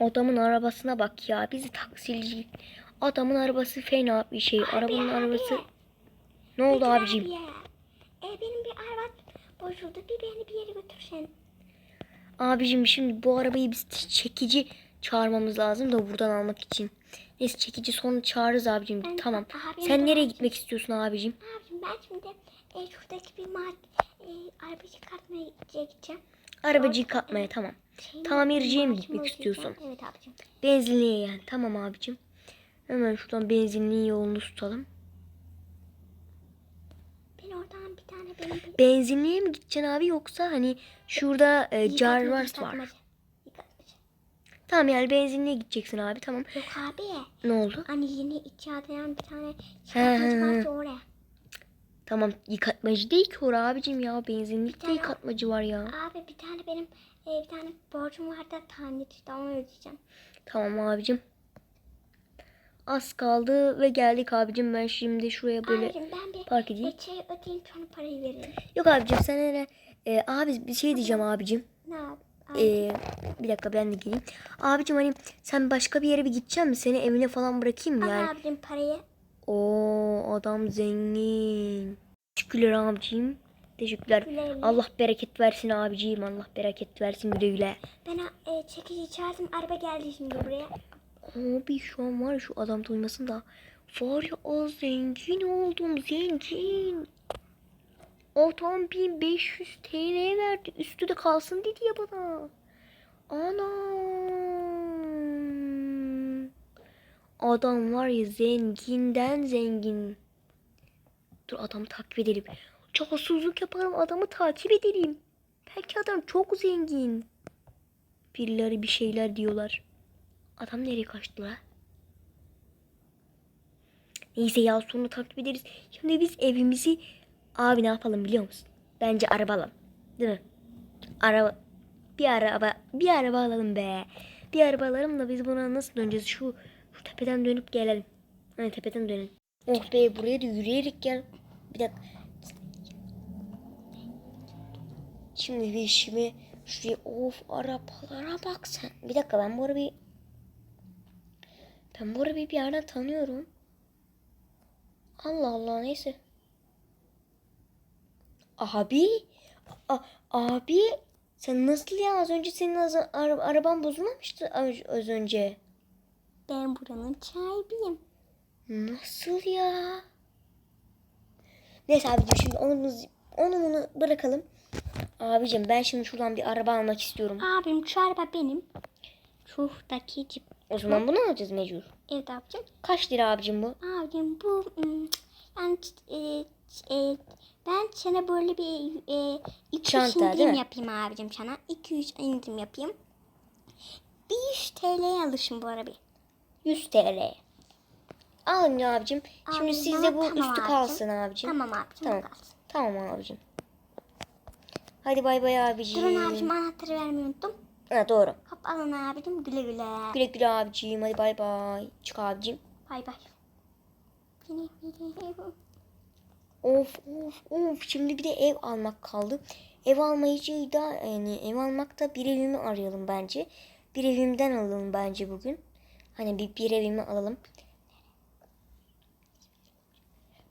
Adamın arabasına bak ya. Bizi taksilici. Adamın arabası fena bir şey. Arabanın arabası. Ne oldu Betül abicim? abi ya. E, benim bir araba bozuldu. Bir beni bir yere götürsen. Abicim şimdi bu arabayı biz çekici çağırmamız lazım da buradan almak için. Neyse çekici sonra çağırırız abicim. Ben- tamam. Abi, Sen nereye gitmek istiyorsun abicim? Abicim ben şimdi e, şuradaki bir mark e, araba çıkartmaya gideceğim. Arabacıyı katmaya tamam. Şeyin Tamirciye mi gitmek istiyorsun? Evet abicim. Benzinliğe yani. Tamam abicim. Hemen şuradan benzinliğin yolunu tutalım. Ben oradan bir tane benim Benzinliğe mi gideceksin abi yoksa hani şurada e, Jarvars var. Tamam yani benzinliğe gideceksin abi tamam. Yok abi. Ne oldu? Hani yeni icat eden bir tane he. vardı oraya. Tamam yıkatmacı değil ki orası abicim ya. Benzinlikte yıkatmacı var ya. Abi bir tane benim e, bir tane borcum vardı tamircide onu ödeyeceğim. Tamam abicim. Az kaldı ve geldik abicim. Ben şimdi şuraya böyle Abicim ben bir park edeyim. e, şey ödeyeyim sonra parayı veririm. Yok abicim sen hele e, abi bir şey diyeceğim abicim. Ne? Abi, E, bir dakika ben de geleyim. Abicim hani sen başka bir yere bir gideceksin mi? Seni evine falan bırakayım mı yani? abicim parayı. Oo adam zengin. Teşekkürler abicim. Teşekkürler. Güle güle. Allah bereket versin abiciğim. Allah bereket versin güle güle. Ben e, çekici çağırdım araba geldi şimdi buraya. Abi şu an var ya şu adam duymasın da. Var ya o zengin oldum zengin. Adam 1500 TL verdi. Üstü de kalsın dedi ya bana. Anam. Adam var ya zenginden zengin. Dur adamı takip edelim. Casusluk yaparım adamı takip edelim. Belki adam çok zengin. Birileri bir şeyler diyorlar. Adam nereye kaçtı la? Neyse ya sonra takip ederiz. Şimdi biz evimizi abi ne yapalım biliyor musun? Bence araba alalım. Değil mi? Araba bir araba bir araba alalım be. Bir araba alalım da biz buna nasıl döneceğiz? Şu şu tepeden dönüp gelelim. Hani tepeden dönelim. Oh be buraya da yürüyerek gel. Bir dakika. Şimdi bir şimdi şuraya of arabalara bak sen. Bir dakika ben bu arabayı ben bu arabayı bir yerden tanıyorum. Allah Allah neyse. Abi A- abi sen nasıl ya az önce senin araban bozulmamıştı az önce. Ben buranın sahibiyim. Nasıl ya? Neyse abicim şimdi onu, onu bunu bırakalım. Abicim ben şimdi şuradan bir araba almak istiyorum. Abim şu araba benim. Şuradaki cip. O zaman bunu alacağız mecbur. Evet abicim. Kaç lira abicim bu? Abicim bu hmm, yani e, e, ben sana böyle bir e, 200 Çanta, indirim yapayım abicim sana. 200 indirim yapayım. 100 TL'ye alışın bu arabayı. 100 TL. Alın abicim. Şimdi Abi, sizde bana bu tamam üstü abicim. kalsın abicim. Tamam abicim. Tamam. kalsın. Tamam abicim. Hadi bay bay abicim. Durun abicim anahtarı vermeyi unuttum. Ha, doğru. Hop alın abicim güle güle. Güle güle abicim. Hadi bay bay. Çık abicim. Bay bay. Of of of. Şimdi bir de ev almak kaldı. Ev almayıcıyı da yani ev almakta bir evimi arayalım bence. Bir evimden alalım bence bugün. Hani bir, bir evimi alalım.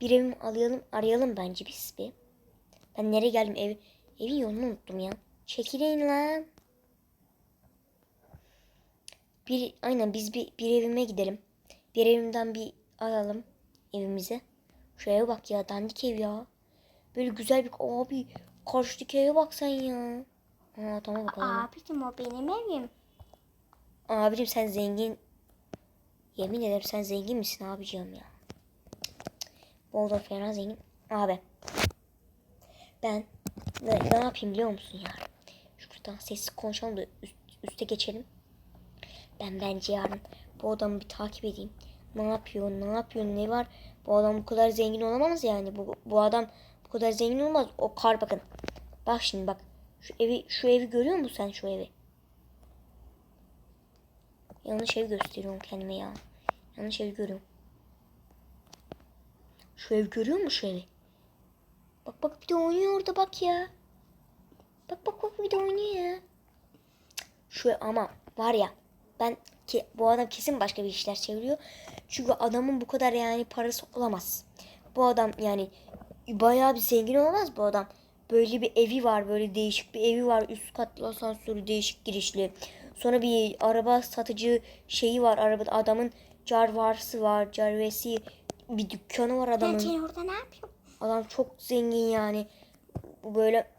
Bir evimi arayalım, arayalım bence biz bir. Ben nereye geldim ev evin yolunu unuttum ya. Çekilin lan. Bir aynen biz bir, bir evime gidelim. Bir evimden bir alalım evimize. Şu eve bak ya dandik ev ya. Böyle güzel bir abi karşıdaki eve bak sen ya. Aa tamam bakalım. abicim o benim evim. Abicim sen zengin. Yemin ederim sen zengin misin abicim ya. Oda fena zengin. Abi. Ben ne, ne yapayım biliyor musun ya? Şuradan sessiz konuşalım da üst, üste geçelim. Ben bence yarın bu adamı bir takip edeyim. Ne yapıyor, ne yapıyor, ne var? Bu adam bu kadar zengin olamaz yani. Bu, bu adam bu kadar zengin olmaz. O kar bakın. Bak şimdi bak. Şu evi şu evi görüyor musun sen şu evi? Yanlış ev gösteriyorum kendime ya. Yanlış ev görüyorum. Şu ev görüyor musun evi? Bak bak bir de oynuyor orada bak ya. Bak bak bak bir de oynuyor ya. Şu ama var ya ben ki bu adam kesin başka bir işler çeviriyor. Çünkü adamın bu kadar yani parası olamaz. Bu adam yani bayağı bir zengin olamaz bu adam. Böyle bir evi var, böyle değişik bir evi var. Üst katlı asansörü değişik girişli. Sonra bir araba satıcı şeyi var. Arabada adamın carvarsı var, carvesi bir dükkanı var adamın. seni orada ne yapıyorum? Adam çok zengin yani. Bu böyle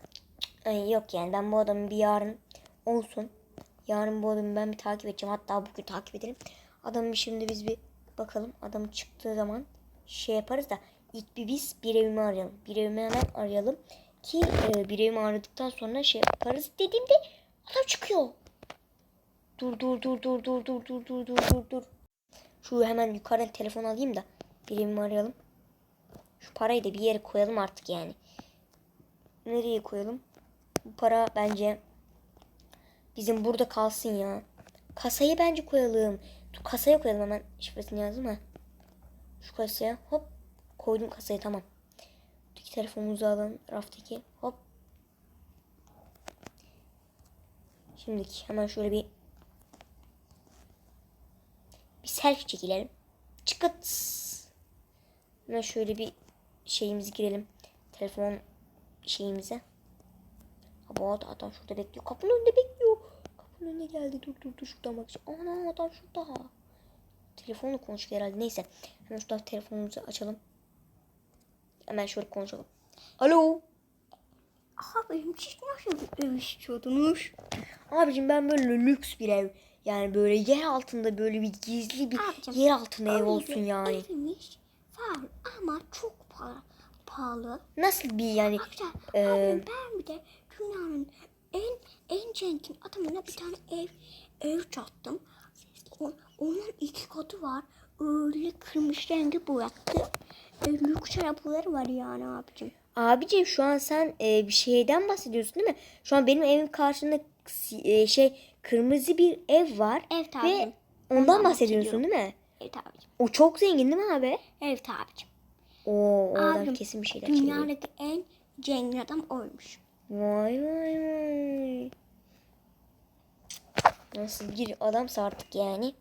Ay yok yani ben bu adamı bir yarın olsun. Yarın bu adamı ben bir takip edeceğim. Hatta bugün takip edelim. Adamı şimdi biz bir bakalım. Adam çıktığı zaman şey yaparız da ilk bir biz bir evimi arayalım. Bir evimi hemen arayalım. Ki e, bir evimi aradıktan sonra şey yaparız dediğimde adam çıkıyor. Dur dur dur dur dur dur dur dur dur dur dur. Şu hemen yukarıdan telefon alayım da bir evimi arayalım. Şu parayı da bir yere koyalım artık yani. Nereye koyalım? Bu para bence bizim burada kalsın ya. Kasaya bence koyalım. Dur kasaya koyalım hemen. Şifresini yazdım ha. Şu kasaya hop koydum kasaya tamam. Buradaki telefonumuzu alalım raftaki hop. Şimdiki hemen şöyle bir bir selfie çekilelim. Çıkıt. Hemen şöyle bir şeyimizi girelim. Telefon şeyimize. Arada adam şurada bekliyor. Kapının önünde bekliyor. Kapının önüne geldi. Dur dur dur şuradan bak. Ana adam şurada. Telefonla konuşuyor herhalde. Neyse. Hemen şuradan telefonumuzu açalım. Hemen şöyle konuşalım. Alo. Abi siz nasıl bir ev istiyordunuz? Abicim ben böyle lüks bir ev. Yani böyle yer altında böyle bir gizli bir Abicim, yer altında ev olsun yani. Evimiz var ama çok pahalı. Nasıl bir yani Arkadaşlar Ee, abim ben bir de dünyanın en en zengin adamına bir tane ev ev çattım. O- onun iki katı var. Öyle kırmızı rengi boyattı. E, lüks arabaları var yani abicim. Abicim şu an sen e, bir şeyden bahsediyorsun değil mi? Şu an benim evim karşında e, şey kırmızı bir ev var. Evet Ve abicim. ondan Ondan bahsediyorsun değil mi? Evet abicim. O çok zengin değil mi abi? Evet abicim. Oo, o adam Abim, kesin bir şeyler. Dünyadaki en zengin adam oymuş. Vay vay vay. Nasıl bir adamsa artık yani.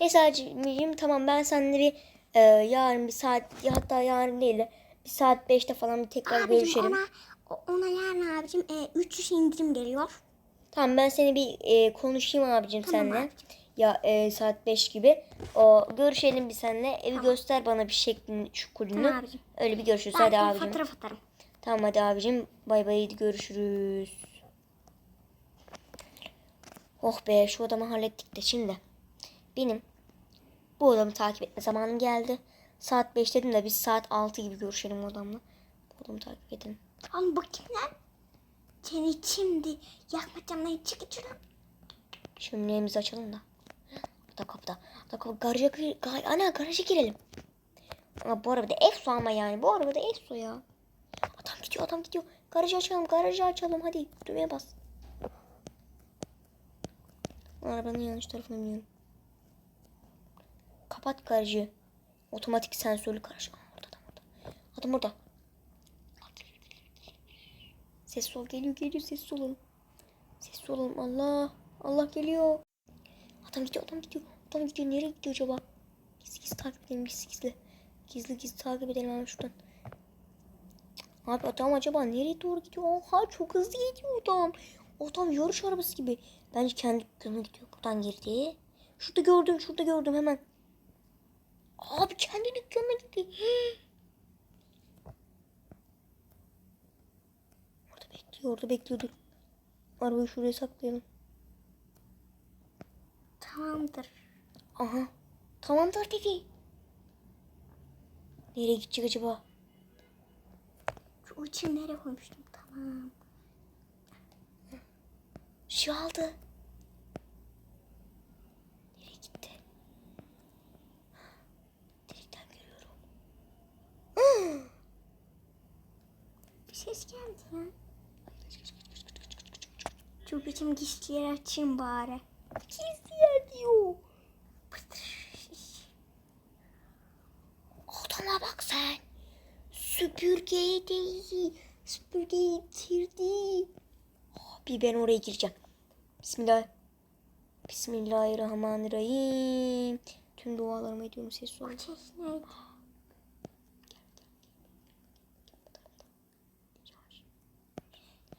Neyse abicim tamam ben seninle bir e, yarın bir saat ya hatta yarın değil de bir saat 5'te falan bir tekrar Abicim görüşelim. ona, ona yarın abicim e, 300 indirim geliyor. Tamam ben seni bir e, konuşayım abicim Tamam seninle. abicim. Ya e, saat 5 gibi. O görüşelim bir seninle. Evi göster bana bir şeklini, şu kulünü. Tamam abicim. Öyle bir görüşürüz. Ben hadi abicim. fotoğraf atarım. Tamam hadi abicim. Bay bay görüşürüz. Oh be şu adamı hallettik de şimdi. Benim bu adamı takip etme zamanım geldi. Saat 5 dedim de biz saat 6 gibi görüşelim o adamla. Bu adamı takip edelim. Al bakayım lan. Seni şimdi yakma camdan çık içeri. Şömineğimizi açalım da. Ada kapıda. Ada kapıda. Garaja, gar ana garaja girelim. Ama bu arabada Efso ama yani. Bu arabada Efso ya. Adam gidiyor adam gidiyor. Garajı açalım garajı açalım hadi. Düğmeye bas. Arabanın yanlış tarafına biniyorum. Kapat garajı. Otomatik sensörlü garaj. Aa, orada adam orada. Adam orada. Ses ol geliyor geliyor ses olalım. Sessiz olalım Allah. Allah geliyor. Adam gidiyor adam gidiyor. Adam gidiyor nereye gidiyor acaba? Gizli gizli takip edelim gizli gizli. Gizli gizli takip edelim hemen şuradan. Abi adam acaba nereye doğru gidiyor? Oha çok hızlı gidiyor adam. Adam yarış arabası gibi. Bence kendi dükkanına gidiyor. Buradan girdi. Şurada gördüm şurada gördüm hemen. Abi kendi dükkanına gitti. Orada bekliyor orada bekliyor dur. Arabayı şuraya saklayalım. Tamamdır. Aha. Tamamdır dedi. Nereye gidecek acaba? Şu için nereye koymuştum? Tamam. Şu aldı. Nereye gitti? Delikten görüyorum. Bir ses geldi ya. Şu biçim gizli yer açayım bari. Gizli yer diyor. Adama bak sen. Süpürgeyi değil. Süpürgeyi bitirdi. Abi ben oraya gireceğim. Bismillah. Bismillahirrahmanirrahim. Tüm dualarımı ediyorum ses olun. ses neydi?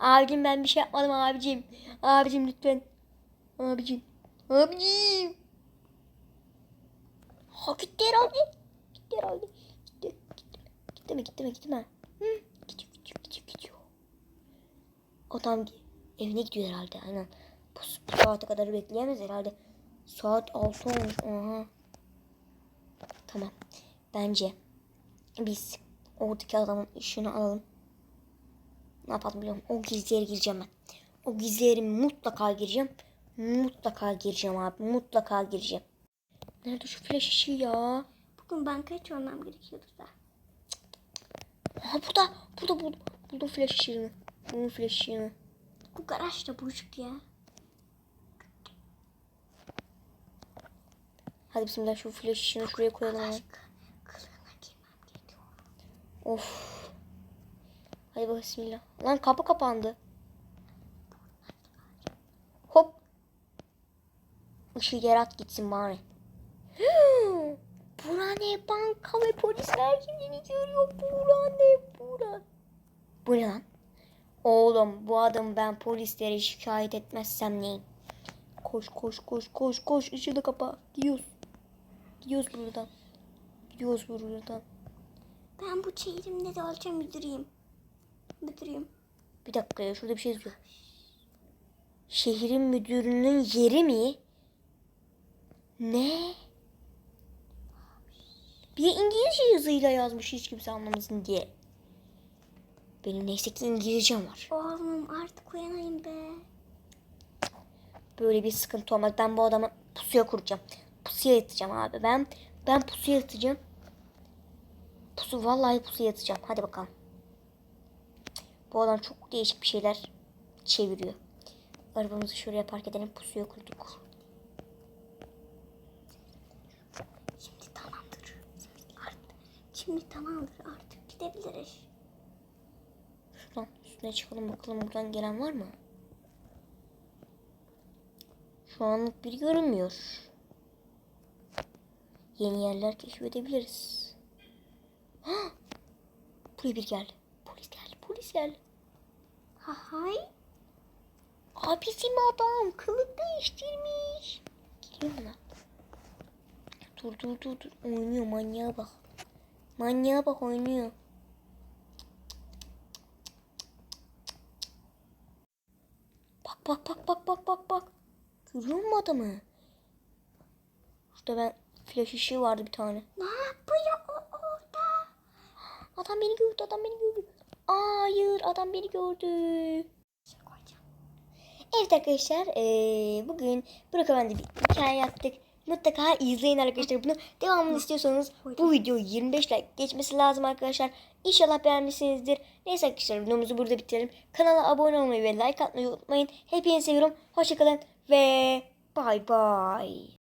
Abicim ben bir şey yapmadım abicim. Abicim lütfen. Abicim. Abicim. Ha gitti herhalde. Gitti herhalde. Gitti. Gitti. Gitti mi gitti mi gitti mi? Hı? Gidiyor gidiyor gidiyor gidiyor. Adam evine gidiyor herhalde aynen. Bu, bu saate kadar bekleyemez herhalde. Saat 6 olmuş. Aha. Tamam. Bence biz oradaki adamın işini alalım. Ne yapalım biliyorum. O gizli yere gireceğim ben. O gizli yere mutlaka gireceğim. Mutlaka gireceğim abi. Mutlaka gireceğim. Nerede şu flash ışığı ya? Bugün bankaya çağırmam gerekiyordu da. Aha burada. Burada buldum. Buldum flash ışığını. Buldum flash ışığını. Bu garaj da buçuk ya. Hadi bismillah şu flash ışığını şuraya koyalım. Of. Hadi bak bismillah. Lan kapı kapandı. Hop. Işığı yer at gitsin bari. Bura ne banka ve polisler kendini görüyor. Bura ne bura. Bu ne lan? Oğlum bu adamı ben polislere şikayet etmezsem neyim? Koş koş koş koş koş ışığı da kapa. Gidiyoruz. Gidiyoruz buradan. Gidiyoruz buradan. Ben bu çeyrimde de alacağım müdüreyim. Müdüreyim. Bir dakika ya şurada bir şey yazıyor. Şehrin müdürünün yeri mi? Ne? Bir de İngilizce yazıyla yazmış hiç kimse anlamasın diye. Benim neyse ki İngilizcem var. Oğlum artık uyanayım be. Böyle bir sıkıntı olmaz. Ben bu adamı pusuya kuracağım. Pusuya yatacağım abi. Ben ben pusuya yatacağım. Pusu vallahi pusuya yatacağım. Hadi bakalım. Bu adam çok değişik bir şeyler çeviriyor. Arabamızı şuraya park edelim. Pusuya kurduk. Şimdi tamamdır. Artık, şimdi tamamdır artık gidebiliriz. Şuradan üstüne çıkalım bakalım buradan gelen var mı? Şu anlık biri görünmüyor. Yeni yerler keşfedebiliriz. Hah! Buraya bir geldi. Polis geldi. Polis geldi. Ha hay. Aa bizim adam kılık değiştirmiş. Geliyor mu lan? Dur dur dur dur. Oynuyor manyağa bak. Manyağa bak oynuyor. Bak bak bak bak bak bak bak. Görüyor musun adamı? Şurada ben flash ışığı vardı bir tane. Ne yapıyor o orada? Adam beni gördü adam beni gördü. Hayır adam beni gördü. Şey. Evet arkadaşlar bugün Burak Efendi bir hikaye yaptık. Mutlaka izleyin arkadaşlar bunu. Devamını istiyorsanız bu video 25 like geçmesi lazım arkadaşlar. İnşallah beğenmişsinizdir. Neyse arkadaşlar videomuzu burada bitirelim. Kanala abone olmayı ve like atmayı unutmayın. Hepinizi seviyorum. Hoşçakalın ve bay bay.